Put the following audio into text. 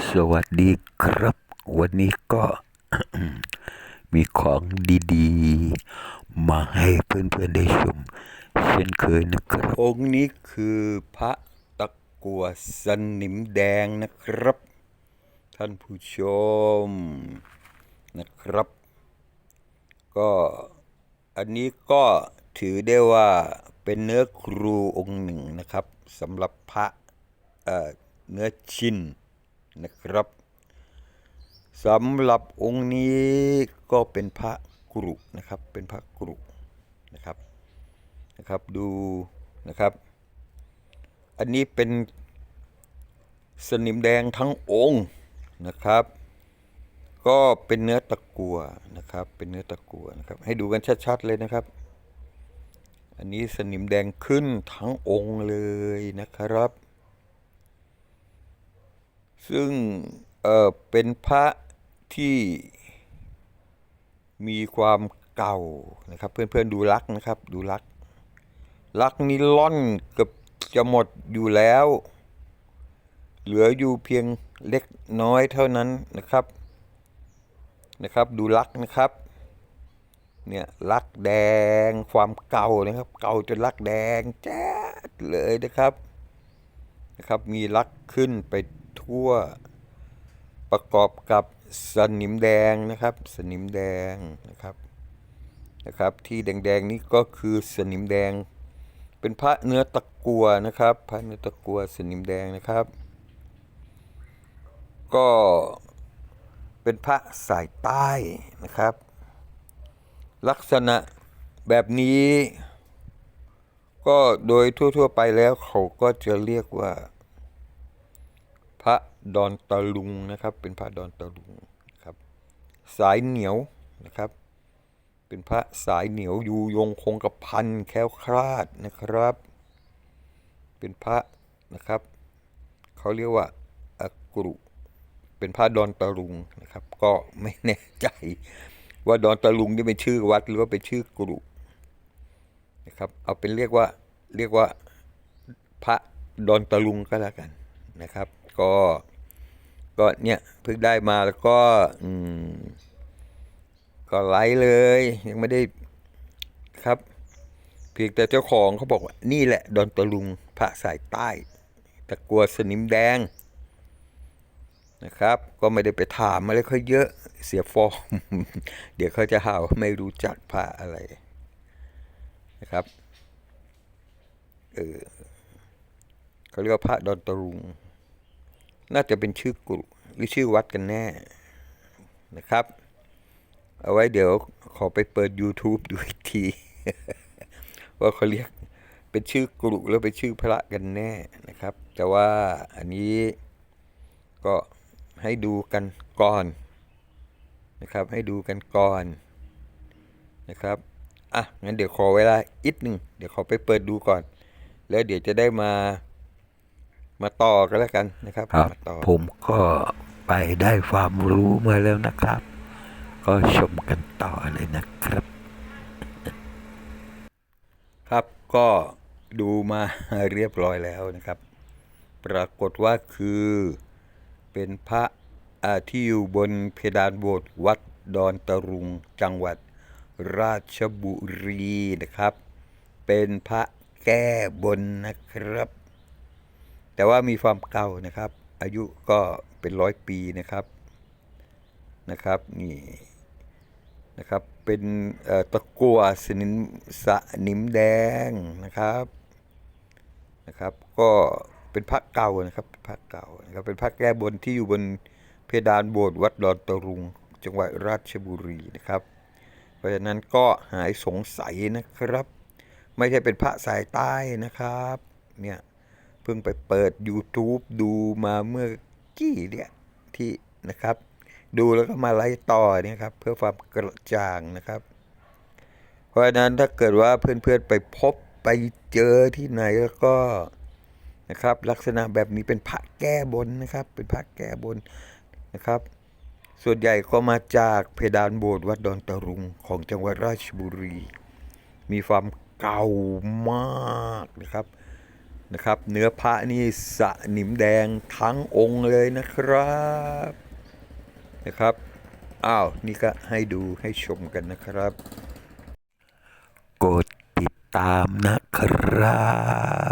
สวัสดีครับ วันนี้ก็มีของดีๆ มาให้เพื่อนๆได้ชม เช่นเคยนะครับ องค์นี้คือพระตะกัวสนิมแดงนะครับ ท่านผู้ชมนะครับ ก็อันนี้ก็ถือได้ว่าเป็นเนื้อครูองค์หนึ่งนะครับสำหรับพระเอ่อเนื้อชิ้น นะครับสำหรับองค์นี้ก็เป็นพระกรุนะครับ เป็นพระกรุนะครับนะครับดูนะครับ อันนี้เป็นสนิมแดงทั้งองค์นะครับ ก็เป็นเนื้อตะกัวนะครับ เป็นเนื้อตะกัวนะครับ ให้ดูกันชัดๆเลยนะครับ อันนี้สนิมแดงขึ้นทั้งองค์เลยนะครับ ซึ่งเเป็นพระที่มีความเก่านะครับ เพื่อนๆดูลักนะครับ ดูลัก ลักนี้ล่อนเกือบจะหมดอยู่แล้ว เหลืออยู่เพียงเล็กน้อยเท่านั้นนะครับนะครับ ดูลักนะครับ เนี่ยลักแดงความเก่านะครับ เก่าจนลักแดงแจ๊ดเลยนะครับนะครับ มีลักขึ้นไป ทั่วประกอบกับสนิมแดงนะครับ สนิมแดงนะครับนะครับ ที่แดงๆนี้ก็คือสนิมแดง เป็นพระเนื้อตะกัวนะครับ พระเนื้อตะกัวสนิมแดงนะครับ ก็เป็นพระสายใต้นะครับ ลักษณะแบบนี้ ก็โดยทั่ว ๆ ไปแล้วเขาก็จะเรียกว่า พระดอนตะลุงนะครับ เป็นพระดอนตะลุงครับ สายเหนียวนะครับ เป็นพระสายเหนียวอยู่ยงคงกระพันแค้วคลาดนะครับ เป็นพระนะครับเขาเรียกว่าอากรุเป็นพระดอนตะลุงนะครับ ก็ไม่แน่ใจ ว่าดอนตะลุงนี่เป็นชื่อวัดหรือว่าเป็นชื่อกรุนะครับ เอาเป็นเรียกว่าเรียกว่าพระดอนตะลุงก็แล้วกันนะครับ ก็ ก็เนี่ยเพิ่งได้มาแล้วก็อืมก็ไลฟ์เลย ยังไม่ได้ครับ เพียงแต่เจ้าของเขาบอกว่า นี่แหละ ดอนตะลุงพระสายใต้ตะกัวสนิมแดงนะครับ ก็ไม่ได้ไปถามอะไรเขาเยอะเสียฟอร์ม เดี๋ยวเขาจะหาว่าไม่รู้จักพระอะไรนะครับเออเขาเรียกว่าพระดอนตะลุง น่าจะเป็นชื่อกรุหรือชื่อวัดกันแน่นะครับ เอาไว้เดี๋ยวขอไปเปิด YouTube ดูอีกที ว่าเขาเรียกเป็นชื่อกรุแล้วเป็นชื่อพระกันแน่นะครับ แต่ว่าอันนี้ก็ให้ดูกันก่อนนะครับ ให้ดูกันก่อนนะครับอะงั้นเดี๋ยวขอเวลาอีกหนึ่งเดี๋ยวขอไปเปิดดูก่อน แล้วเดี๋ยวจะได้มา มาต่อกันแล้วกันนะครับครับมาต่อผมก็ไปได้ความรู้มาแล้วนะครับ ก็ชมกันต่อเลยนะครับ ครับก็ดูมาเรียบร้อยแล้วนะครับ ปรากฏว่าคือเป็นพระอ่าที่อยู่บนเพดานโบสถ์วัดดอนตะรุงจังหวัดราชบุรีนะครับ เป็นพระแก้บนนะครับ แต่ว่ามีความเก่านะครับ อายุก็เป็นร้อยปีนะครับนะครับนี่นะครับเป็นตะกั่วสนิมสนิมแดงนะครับนะครับ ก็เป็นพระเก่านะครับพระเก่านะครับเป็นพระแก้บนที่อยู่บนเพดานโบสถ์วัดดอนตะรุง จังหวัดราชบุรีนะครับ เพราะฉะนั้นก็หายสงสัยนะครับ ไม่ใช่เป็นพระสายใต้นะครับเนี่ย เพิ่งไปเปิด YouTube ดูมาเมื่อกี้เนี่ยที่นะครับ ดูแล้วก็มาไล่ต่อเนี่ยครับ เพื่อความกระจ่างนะครับ เพราะฉะนั้นถ้าเกิดว่าเพื่อนๆไปพบไปเจอที่ไหนแล้วก็นะครับ ลักษณะแบบนี้เป็นพระแก้บนนะครับ เป็นพระแก้บนนะครับ ส่วนใหญ่ก็มาจากเพดานโบสถ์วัดดอนตะรุงของจังหวัดราชบุรี มีความเก่ามากนะครับ นะครับ เนื้อพระนี่สนิมแดงทั้งองค์เลยนะครับนะครับอ้าวนี่ก็ให้ดูให้ชมกันนะครับ กดติดตามนะครับ